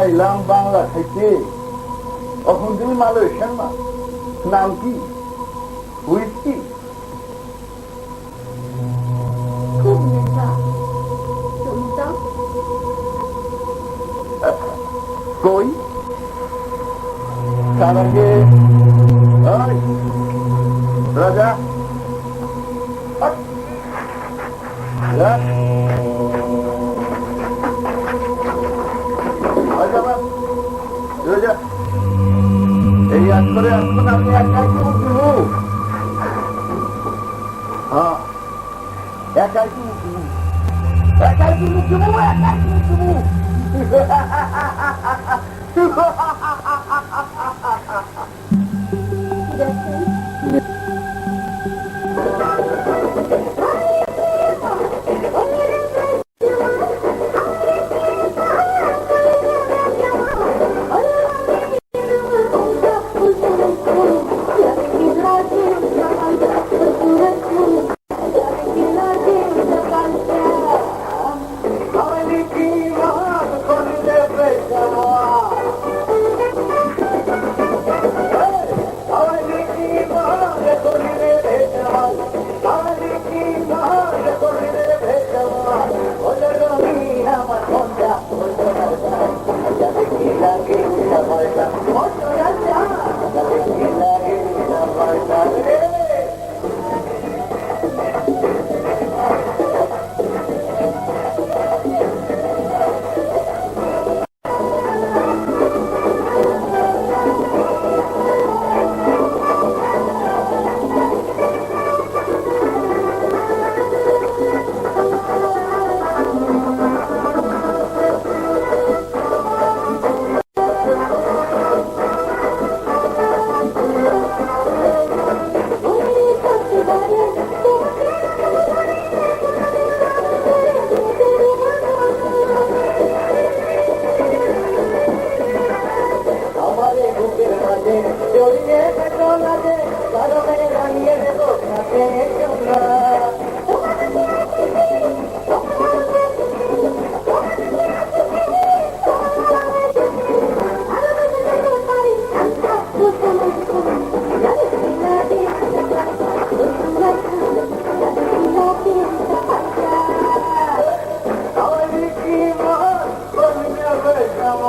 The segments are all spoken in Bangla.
চাইলাম বাংলা থেকে তখন তুমি মালয়েশিয়ান না নাম কি? হুইট কি রাজা। No. Ah. ya a caixinha ya mim. É a ya de mim, é hahaha, hahaha.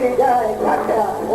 की जाए घाटा